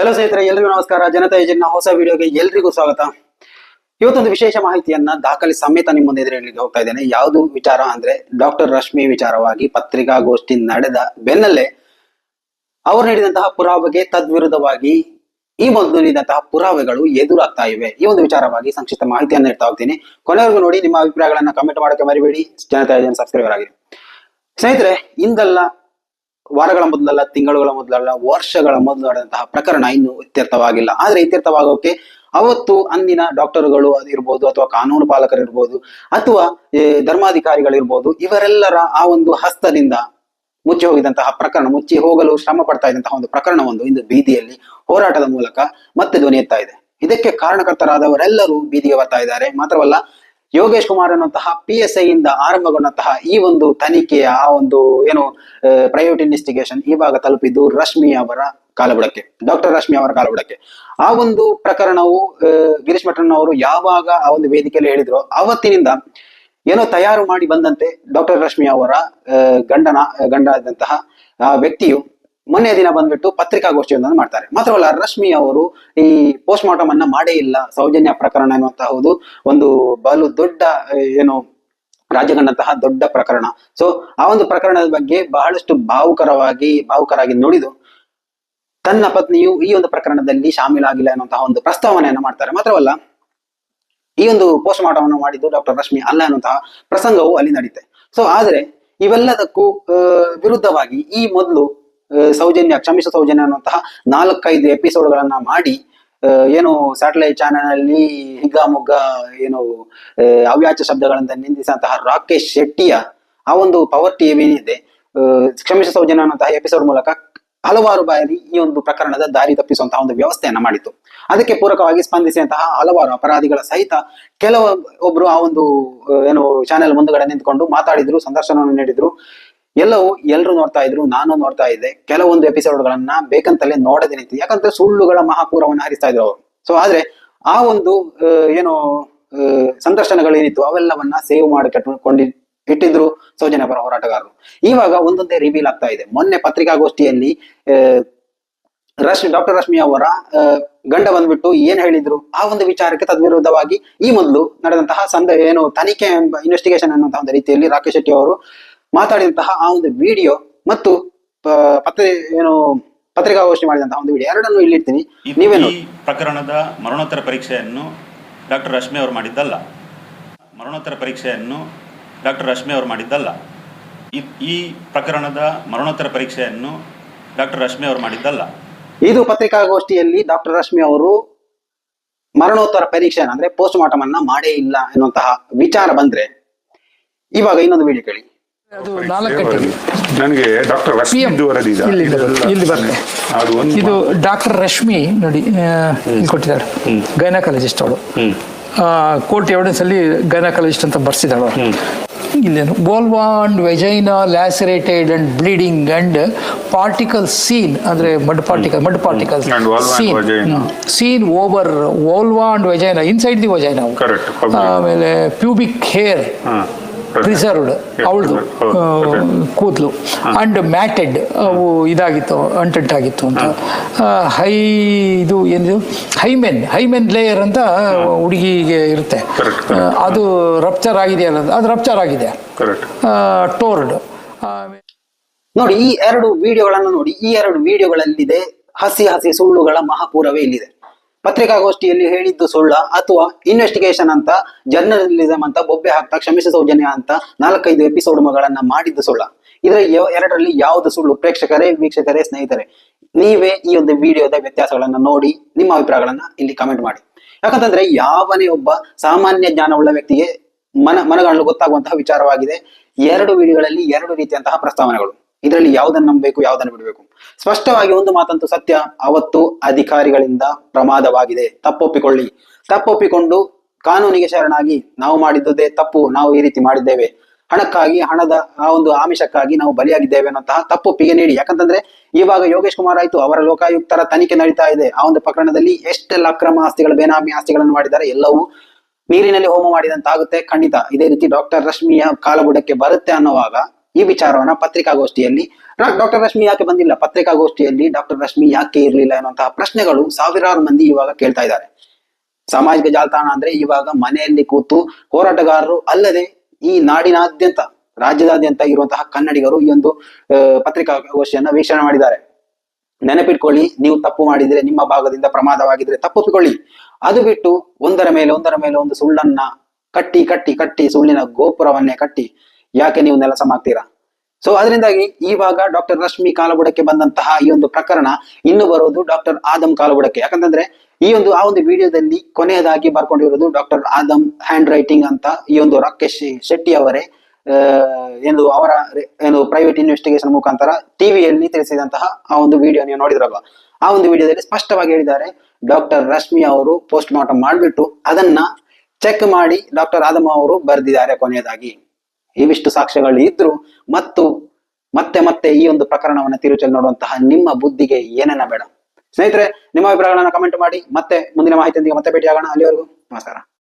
Hello ಸ್ನೇಹಿತರೆ, ಎಲ್ರಿಗೂ ನಮಸ್ಕಾರ. ಜನತಾ ಏಜೆಂಟ್ನ ಹೊಸ ವಿಡಿಯೋಗೆ ಎಲ್ರಿಗೂ ಸ್ವಾಗತ. ಇವತ್ತೊಂದು ವಿಶೇಷ ಮಾಹಿತಿಯನ್ನ ದಾಖಲೆ ಸಮೇತ ನಿಮ್ಮ ಮುಂದೆ ಎದುರಿಗೆ ಹೋಗ್ತಾ ಇದ್ದೇನೆ. ಯಾವುದು ವಿಚಾರ ಅಂದ್ರೆ ಡಾಕ್ಟರ್ ರಶ್ಮಿ ವಿಚಾರವಾಗಿ ಪತ್ರಿಕಾಗೋಷ್ಠಿ ನಡೆದ ಬೆನ್ನಲ್ಲೇ ಅವರು ನೀಡಿದಂತಹ ಪುರಾವೆಗೆ ತದ್ವಿರುದ್ಧವಾಗಿ ಈ ಮೊದಲು ನೀಡಿದಂತಹ ಪುರಾವೆಗಳು ಎದುರಾಗ್ತಾ ಇವೆ. ಈ ಒಂದು ವಿಚಾರವಾಗಿ ಸಂಕ್ಷಿಪ್ತ ಮಾಹಿತಿಯನ್ನು ಇರ್ತಾ ಹೋಗ್ತೀನಿ. ಕೊನೆವರೆಗೂ ನೋಡಿ, ನಿಮ್ಮ ಅಭಿಪ್ರಾಯಗಳನ್ನ ಕಮೆಂಟ್ ಮಾಡೋಕೆ ಮರಿಬೇಡಿ. ಜನತಾ ಏಜೆಂಟ್ ಸಬ್ಸ್ಕ್ರೈಬರ್ ಆಗಿ ಸ್ನೇಹಿತರೆ, ಇಂದಲ್ಲ ವಾರಗಳ ಮೊದಲಲ್ಲ, ತಿಂಗಳುಗಳ ಮೊದಲಲ್ಲ, ವರ್ಷಗಳ ಮೊದಲು ನಡೆದಂತಹ ಪ್ರಕರಣ ಇನ್ನು ಇತ್ಯರ್ಥವಾಗಿಲ್ಲ. ಆದ್ರೆ ಇತ್ಯರ್ಥವಾಗೋಕೆ ಅವತ್ತು ಅಂದಿನ ಡಾಕ್ಟರ್ಗಳು ಇರ್ಬೋದು ಅಥವಾ ಕಾನೂನು ಪಾಲಕರು ಇರ್ಬೋದು ಅಥವಾ ಧರ್ಮಾಧಿಕಾರಿಗಳಿರ್ಬೋದು, ಇವರೆಲ್ಲರ ಆ ಒಂದು ಹಸ್ತದಿಂದ ಮುಚ್ಚಿ ಹೋಗಿದಂತಹ ಪ್ರಕರಣ, ಮುಚ್ಚಿ ಹೋಗಲು ಶ್ರಮ ಪಡ್ತಾ ಇದ್ದಂತಹ ಒಂದು ಪ್ರಕರಣವೊಂದು ಇಂದು ಬೀದಿಯಲ್ಲಿ ಹೋರಾಟದ ಮೂಲಕ ಮತ್ತೆ ಧ್ವನಿ ಎತ್ತಾ ಇದೆ. ಇದಕ್ಕೆ ಕಾರಣಕರ್ತರಾದವರೆಲ್ಲರೂ ಬೀದಿಗೆ ಬರ್ತಾ ಇದ್ದಾರೆ. ಮಾತ್ರವಲ್ಲ ಯೋಗೇಶ್ ಕುಮಾರ್ ಅನ್ನುವಂತಹ ಪಿ ಎಸ್ ಐ ಇಂದ ಆರಂಭಗೊಂಡಂತಹ ಈ ಒಂದು ತನಿಖೆಯ ಆ ಒಂದು, ಏನು ಪ್ರೈವೇಟ್ ಇನ್ವೆಸ್ಟಿಗೇಷನ್ ಇವಾಗ ತಲುಪಿದ್ದು ರಶ್ಮಿ ಅವರ ಕಾಲಬುಡಕ್ಕೆ ಡಾಕ್ಟರ್ ರಶ್ಮಿ ಅವರ ಕಾಲಬುಡಕ್ಕೆ ಆ ಒಂದು ಪ್ರಕರಣವು ಗಿರೀಶ್ ಮಠನ್ ಅವರು ಯಾವಾಗ ಆ ಒಂದು ವೇದಿಕೆಯಲ್ಲಿ ಹೇಳಿದ್ರು ಅವತ್ತಿನಿಂದ ಏನೋ ತಯಾರು ಮಾಡಿ ಬಂದಂತೆ ಡಾಕ್ಟರ್ ರಶ್ಮಿ ಅವರ ಗಂಡನ ಗಂಡ ಆದಂತಹ ಆ ವ್ಯಕ್ತಿಯು ಮೊನ್ನೆ ದಿನ ಬಂದ್ಬಿಟ್ಟು ಪತ್ರಿಕಾಗೋಷ್ಠಿಯೊಂದನ್ನು ಮಾಡ್ತಾರೆ. ಮಾತ್ರವಲ್ಲ, ರಶ್ಮಿ ಅವರು ಈ ಪೋಸ್ಟ್ ಮಾರ್ಟಮ್ ಅನ್ನ ಮಾಡೇ ಇಲ್ಲ. ಸೌಜನ್ಯ ಪ್ರಕರಣ ಎನ್ನುವಂತಹುದು ಒಂದು ಬಲು ದೊಡ್ಡ, ಏನು ರಾಜಕಂಡಂತಹ ದೊಡ್ಡ ಪ್ರಕರಣ. ಸೊ ಆ ಒಂದು ಪ್ರಕರಣದ ಬಗ್ಗೆ ಬಹಳಷ್ಟು ಭಾವುಕರವಾಗಿ, ಭಾವುಕರಾಗಿ ನುಡಿದು ತನ್ನ ಪತ್ನಿಯು ಈ ಒಂದು ಪ್ರಕರಣದಲ್ಲಿ ಶಾಮೀಲಾಗಿಲ್ಲ ಅನ್ನುವಂತಹ ಒಂದು ಪ್ರಸ್ತಾವನೆಯನ್ನು ಮಾಡ್ತಾರೆ. ಮಾತ್ರವಲ್ಲ, ಈ ಒಂದು ಪೋಸ್ಟ್ ಮಾರ್ಟಮ್ ಅನ್ನು ಮಾಡಿದ್ದು ಡಾಕ್ಟರ್ ರಶ್ಮಿ ಅಲ್ಲ ಅನ್ನುವಂತಹ ಪ್ರಸಂಗವು ಅಲ್ಲಿ ನಡೆಯುತ್ತೆ ಸೊ ಆದ್ರೆ ಇವೆಲ್ಲದಕ್ಕೂ ವಿರುದ್ಧವಾಗಿ ಈ ಮೊದಲು ಸೌಜನ್ಯ ಕ್ಷಮಿಸ ಸೌಜನ್ಯ ಅನ್ನುವಂತಹ ನಾಲ್ಕೈದು ಎಪಿಸೋಡ್ಗಳನ್ನ ಮಾಡಿ ಆ, ಏನು ಸ್ಯಾಟಲೈಟ್ ಚಾನೆಲ್ ಅಲ್ಲಿ ಹಿಗ್ಗಾಮುಗ್ಗ ಏನು ಅವ್ಯಾಚ ಶಬ್ದಗಳಿಂದ ನಿಂದಿಸಿದಂತಹ ರಾಕೇಶ್ ಶೆಟ್ಟಿಯ ಆ ಒಂದು ಪವರ್ ಟಿವಿ ಏನಿದೆ ಕ್ಷಮಿಸ ಸೌಜನ್ಯ ಅನ್ನುವಂತಹ ಎಪಿಸೋಡ್ ಮೂಲಕ ಹಲವಾರು ಬಾರಿ ಈ ಒಂದು ಪ್ರಕರಣದ ದಾರಿ ತಪ್ಪಿಸುವಂತಹ ಒಂದು ವ್ಯವಸ್ಥೆಯನ್ನ ಮಾಡಿತ್ತು. ಅದಕ್ಕೆ ಪೂರಕವಾಗಿ ಸ್ಪಂದಿಸಿದಂತಹ ಹಲವಾರು ಅಪರಾಧಿಗಳ ಸಹಿತ ಕೆಲವೊಬ್ರು ಆ ಒಂದು ಏನು ಚಾನೆಲ್ ಮುಂದುಗಡೆ ನಿಂತ್ಕೊಂಡು ಮಾತಾಡಿದ್ರು ಸಂದರ್ಶನವನ್ನು ನೀಡಿದ್ರು. ಎಲ್ಲವೂ ಎಲ್ಲರೂ ನೋಡ್ತಾ ಇದ್ರು, ನಾನು ನೋಡ್ತಾ ಇದ್ದೆ. ಕೆಲವೊಂದು ಎಪಿಸೋಡ್ಗಳನ್ನ ಬೇಕಂತಲೇ ನೋಡದೆ ನಿಂತು, ಯಾಕಂದ್ರೆ ಸುಳ್ಳುಗಳ ಮಹಾಪೂರವನ್ನು ಹರಿಸ್ತಾ ಇದ್ರು ಅವರು. ಸೊ ಆದ್ರೆ ಆ ಒಂದು ಏನು ಸಂದರ್ಶನಗಳು ಸಂದರ್ಶನಗಳೇನಿತ್ತು, ಅವೆಲ್ಲವನ್ನ ಸೇವ್ ಮಾಡಿ ಕೊಂಡಿ ಇಟ್ಟಿದ್ರು ಸೌಜನ್ಯ ಪರ ಹೋರಾಟಗಾರರು. ಇವಾಗ ಒಂದೊಂದೇ ರಿವೀಲ್ ಆಗ್ತಾ ಇದೆ. ಮೊನ್ನೆ ಪತ್ರಿಕಾಗೋಷ್ಠಿಯಲ್ಲಿ ರಶ್ಮಿ ಡಾಕ್ಟರ್ ರಶ್ಮಿ ಅವರ ಗಂಡ ಬಂದ್ಬಿಟ್ಟು ಏನ್ ಹೇಳಿದ್ರು? ಆ ಒಂದು ವಿಚಾರಕ್ಕೆ ತದ್ವಿರುದ್ಧವಾಗಿ ಈ ಮೊದಲು ನಡೆದಂತಹ ಸಂದ, ಏನು ತನಿಖೆ ಎಂಬ ಇನ್ವೆಸ್ಟಿಗೇಷನ್ ಅನ್ನುವಂತಹ ಒಂದು ರೀತಿಯಲ್ಲಿ ರಾಕೇಶ್ ಶೆಟ್ಟಿ ಅವರು ಮಾತಾಡಿದಂತಹ ಆ ಒಂದು ವಿಡಿಯೋ ಮತ್ತು ಪತ್ರಿ ಏನು ಪತ್ರಿಕಾಗೋಷ್ಠಿ ಮಾಡಿದಂತಹ ಒಂದು ವಿಡಿಯೋ ಎರಡನ್ನು ಇಲ್ಲಿರ್ತೀನಿ ನೀವೇನು ನೀವೇ ಈ ಪ್ರಕರಣದ ಮರಣೋತ್ತರ ಪರೀಕ್ಷೆಯನ್ನು ಡಾಕ್ಟರ್ ರಶ್ಮಿ ಅವರು ಮಾಡಿದ್ದಲ್ಲ. ಮರಣೋತ್ತರ ಪರೀಕ್ಷೆಯನ್ನು ಡಾಕ್ಟರ್ ರಶ್ಮಿ ಅವರು ಮಾಡಿದ್ದಲ್ಲ. ಈ ಪ್ರಕರಣದ ಮರಣೋತ್ತರ ಪರೀಕ್ಷೆಯನ್ನು ಡಾಕ್ಟರ್ ರಶ್ಮಿ ಅವರು ಮಾಡಿದ್ದಲ್ಲ. ಇದು ಪತ್ರಿಕಾಗೋಷ್ಠಿಯಲ್ಲಿ ಡಾಕ್ಟರ್ ರಶ್ಮಿ ಅವರು ಮರಣೋತ್ತರ ಪರೀಕ್ಷೆ ಅಂದ್ರೆ ಪೋಸ್ಟ್ ಮಾರ್ಟಮ್ ಅನ್ನ ಮಾಡೇ ಇಲ್ಲ ಎನ್ನುವಂತಹ ವಿಚಾರ ಬಂದ್ರೆ ಇವಾಗ ಇನ್ನೊಂದು ವಿಡಿಯೋ ಕೇಳಿ. ನನಗೆ ಡಾಕ್ಟರ್ ರಶ್ಮಿ ಇದು ಡಾಕ್ಟರ್ ರಶ್ಮಿ ನೋಡಿ ಕೊಟ್ಟಿದ್ದಾರೆ. ಗೈನಕಾಲಜಿಸ್ಟ್ ಅವಳು. ಕೋರ್ಟ್ ಎವಿಡೆನ್ಸ್ ಅಲ್ಲಿ ಗೈನಕಾಲಜಿಸ್ಟ್ ಅಂತ ಬರ್ಸಿದಾಳು ಇಲ್ಲೇನು vulva and vagina lacerated and bleeding and particle seen ಅಂದ್ರೆ mud particle mud particle seen. Seen over vulva and vagina inside the vagina ಆಮೇಲೆ ಪ್ಯೂಬಿಕ್ ಹೇರ್ ಪ್ರಿಸರ್ವ್ಡ್ ಅವಳದು ಕೂದಲು. ಅಂಡ್ ಮ್ಯಾಟೆಡ್ ಅವು ಇದಾಗಿತ್ತು ಅಂಟಂಟಾಗಿತ್ತು ಅಂತ. ಹೈ. ಇದು ಏನಿದು? ಹೈಮೆನ್ ಹೈಮೆನ್ ಲೇಯರ್ ಅಂತ ಹುಡುಗಿಗೆ ಇರುತ್ತೆ. ಅದು ರಪ್ಚರ್ ಆಗಿದೆ ಅಲ್ಲ ಅದು ರಪ್ಚರ್ ಆಗಿದೆ. ಕರೆಕ್ಟ್ ಟೋರ್ಡ್ ನೋಡಿ ಈ ಎರಡು ವಿಡಿಯೋಗಳನ್ನು ನೋಡಿ ಈ ಎರಡು ವಿಡಿಯೋಗಳಲ್ಲಿದೆ ಹಸಿ ಹಸಿ ಸುಳ್ಳುಗಳ ಮಹಾಪೂರವೇ ಇಲ್ಲಿದೆ. ಪತ್ರಿಕಾಗೋಷ್ಠಿಯಲ್ಲಿ ಹೇಳಿದ್ದು ಸುಳ್ಳ ಅಥವಾ ಇನ್ವೆಸ್ಟಿಗೇಷನ್ ಅಂತ ಜರ್ನಲಿಸಂ ಅಂತ, ಬೊಬ್ಬೆ ಹಾಕ್ತಾ ಕ್ಷಮಿಸಿ ಸೌಜನ್ಯ ಅಂತ ನಾಲ್ಕೈದು ಎಪಿಸೋಡ್ಗಳನ್ನ ಮಾಡಿದ್ದು ಸುಳ್ಳ. ಇದರ ಎರಡರಲ್ಲಿ ಯಾವುದು ಸುಳ್ಳು? ಪ್ರೇಕ್ಷಕರೇ, ವೀಕ್ಷಕರೇ, ಸ್ನೇಹಿತರೆ, ನೀವೇ ಈ ಒಂದು ವಿಡಿಯೋದ ವ್ಯತ್ಯಾಸಗಳನ್ನ ನೋಡಿ ನಿಮ್ಮ ಅಭಿಪ್ರಾಯಗಳನ್ನ ಇಲ್ಲಿ ಕಮೆಂಟ್ ಮಾಡಿ. ಯಾಕಂತಂದ್ರೆ ಯಾವನೇ ಒಬ್ಬ ಸಾಮಾನ್ಯ ಜ್ಞಾನವುಳ್ಳ ವ್ಯಕ್ತಿಗೆ ಮನ ಮನಗಳನ್ನು ಗೊತ್ತಾಗುವಂತಹ ವಿಚಾರವಾಗಿದೆ. ಎರಡು ವಿಡಿಯೋಗಳಲ್ಲಿ ಎರಡು ರೀತಿಯಂತಹ ಪ್ರಸ್ತಾವನೆಗಳು. ಇದರಲ್ಲಿ ಯಾವುದನ್ನು ನಂಬಬೇಕು, ಯಾವುದನ್ನು ಬಿಡಬೇಕು? ಸ್ಪಷ್ಟವಾಗಿ ಒಂದು ಮಾತಂತೂ ಸತ್ಯ, ಅವತ್ತು ಅಧಿಕಾರಿಗಳಿಂದ ಪ್ರಮಾದವಾಗಿದೆ. ತಪ್ಪೊಪ್ಪಿಕೊಳ್ಳಿ. ತಪ್ಪೊಪ್ಪಿಕೊಂಡು ಕಾನೂನಿಗೆ ಶರಣಾಗಿ ನಾವು ಮಾಡಿದ್ದುದೇ ತಪ್ಪು, ನಾವು ಈ ರೀತಿ ಮಾಡಿದ್ದೇವೆ. ಹಣಕ್ಕಾಗಿ, ಹಣದ ಆ ಒಂದು ಆಮಿಷಕ್ಕಾಗಿ ನಾವು ಬಲಿಯಾಗಿದ್ದೇವೆ ಅನ್ನೋಂತಹ ತಪ್ಪೊಪ್ಪಿಗೆ ನೀಡಿ. ಯಾಕಂತಂದ್ರೆ, ಇವಾಗ ಯೋಗೇಶ್ ಕುಮಾರ್ ಆಯ್ತು, ಅವರ ಲೋಕಾಯುಕ್ತರ ತನಿಖೆ ನಡೀತಾ ಇದೆ. ಆ ಒಂದು ಪ್ರಕರಣದಲ್ಲಿ ಎಷ್ಟೆಲ್ಲ ಅಕ್ರಮ ಆಸ್ತಿಗಳು, ಬೇನಾಮಿ ಆಸ್ತಿಗಳನ್ನು ಮಾಡಿದ್ದಾರೆ, ಎಲ್ಲವೂ ನೀರಿನಲ್ಲಿ ಹೋಮ ಮಾಡಿದಂತಾಗುತ್ತೆ. ಖಂಡಿತ, ಇದೇ ರೀತಿ ಡಾಕ್ಟರ್ ರಶ್ಮಿಯ ಕಾಲಬುಡಕ್ಕೆ ಬರುತ್ತೆ ಅನ್ನುವಾಗ ಈ ವಿಚಾರವನ್ನ ಪತ್ರಿಕಾಗೋಷ್ಠಿಯಲ್ಲಿ ಡಾಕ್ಟರ್ ರಶ್ಮಿ ಯಾಕೆ ಬಂದಿಲ್ಲ? ಪತ್ರಿಕಾಗೋಷ್ಠಿಯಲ್ಲಿ ಡಾಕ್ಟರ್ ರಶ್ಮಿ ಯಾಕೆ ಇರಲಿಲ್ಲ ಎನ್ನುವಂತಹ ಪ್ರಶ್ನೆಗಳು ಸಾವಿರಾರು ಮಂದಿ ಇವಾಗ ಕೇಳ್ತಾ ಇದ್ದಾರೆ. ಸಾಮಾಜಿಕ ಜಾಲತಾಣ ಅಂದ್ರೆ ಇವಾಗ ಮನೆಯಲ್ಲಿ ಕೂತು ಹೋರಾಟಗಾರರು ಅಲ್ಲದೆ ಈ ನಾಡಿನಾದ್ಯಂತ, ರಾಜ್ಯದಾದ್ಯಂತ ಇರುವಂತಹ ಕನ್ನಡಿಗರು ಈ ಒಂದು ಪತ್ರಿಕಾಗೋಷ್ಠಿಯನ್ನ ವೀಕ್ಷಣೆ ಮಾಡಿದ್ದಾರೆ. ನೆನಪಿಟ್ಕೊಳ್ಳಿ, ನೀವು ತಪ್ಪು ಮಾಡಿದ್ರೆ ನಿಮ್ಮ ಭಾಗದಿಂದ ಪ್ರಮಾದವಾಗಿದ್ರೆ ತಪ್ಪೊಪ್ಪಿಕೊಳ್ಳಿ ಅದು ಬಿಟ್ಟು ಒಂದರ ಮೇಲೆ ಒಂದರ ಮೇಲೆ ಒಂದು ಸುಳ್ಳನ್ನ ಕಟ್ಟಿ ಕಟ್ಟಿ ಕಟ್ಟಿ ಸುಳ್ಳಿನ ಗೋಪುರವನ್ನೇ ಕಟ್ಟಿ ಯಾಕೆ ನೀವು ನೆಲಸ ಮಾಡ್ತೀರಾ? ಸೊ ಅದರಿಂದಾಗಿ ಇವಾಗ ಡಾಕ್ಟರ್ ರಶ್ಮಿ ಕಾಲಬುಡಕ್ಕೆ ಬಂದಂತಹ ಈ ಒಂದು ಪ್ರಕರಣ ಇನ್ನು ಬರೋದು ಡಾಕ್ಟರ್ ಆದಮ್ ಕಾಲಬುಡಕ್ಕೆ. ಯಾಕಂತಂದ್ರೆ ಈ ಒಂದು, ಆ ಒಂದು ವಿಡಿಯೋದಲ್ಲಿ ಕೊನೆಯದಾಗಿ ಬರ್ಕೊಂಡಿರೋದು ಡಾಕ್ಟರ್ ಆದಮ್ ಹ್ಯಾಂಡ್ ರೈಟಿಂಗ್ ಅಂತ ಈ ಒಂದು ರಾಕೇಶ್ ಶೆಟ್ಟಿ ಅವರೇ ಏನು ಅವರ, ಏನು ಪ್ರೈವೇಟ್ ಇನ್ವೆಸ್ಟಿಗೇಷನ್ ಮುಖಾಂತರ ಟಿವಿಯಲ್ಲಿ ತಿಳಿಸಿದಂತಹ ಆ ಒಂದು ವಿಡಿಯೋ ನೀವು ನೋಡಿದ್ರಲ್ವ? ಆ ಒಂದು ವಿಡಿಯೋದಲ್ಲಿ ಸ್ಪಷ್ಟವಾಗಿ ಹೇಳಿದ್ದಾರೆ ಡಾಕ್ಟರ್ ರಶ್ಮಿ ಅವರು ಪೋಸ್ಟ್ ಮಾರ್ಟಮ್ ಮಾಡಿಬಿಟ್ಟು ಅದನ್ನ ಚೆಕ್ ಮಾಡಿ ಡಾಕ್ಟರ್ ಆದಮ್ ಅವರು ಬರೆದಿದ್ದಾರೆ ಕೊನೆಯದಾಗಿ. ಇವಿಷ್ಟು ಸಾಕ್ಷ್ಯಗಳು ಇದ್ರು ಮತ್ತು ಮತ್ತೆ ಮತ್ತೆ ಈ ಒಂದು ಪ್ರಕರಣವನ್ನು ತಿರುಚಲು ನೋಡುವಂತಹ ನಿಮ್ಮ ಬುದ್ಧಿಗೆ ಏನನ್ನ ಬೇಡ. ಸ್ನೇಹಿತರೆ, ನಿಮ್ಮ ಅಭಿಪ್ರಾಯಗಳನ್ನ ಕಮೆಂಟ್ ಮಾಡಿ. ಮತ್ತೆ ಮುಂದಿನ ಮಾಹಿತಿಯೊಂದಿಗೆ ಮತ್ತೆ ಭೇಟಿಯಾಗೋಣ. ಅಲ್ಲಿವರೆಗೂ ನಮಸ್ಕಾರ.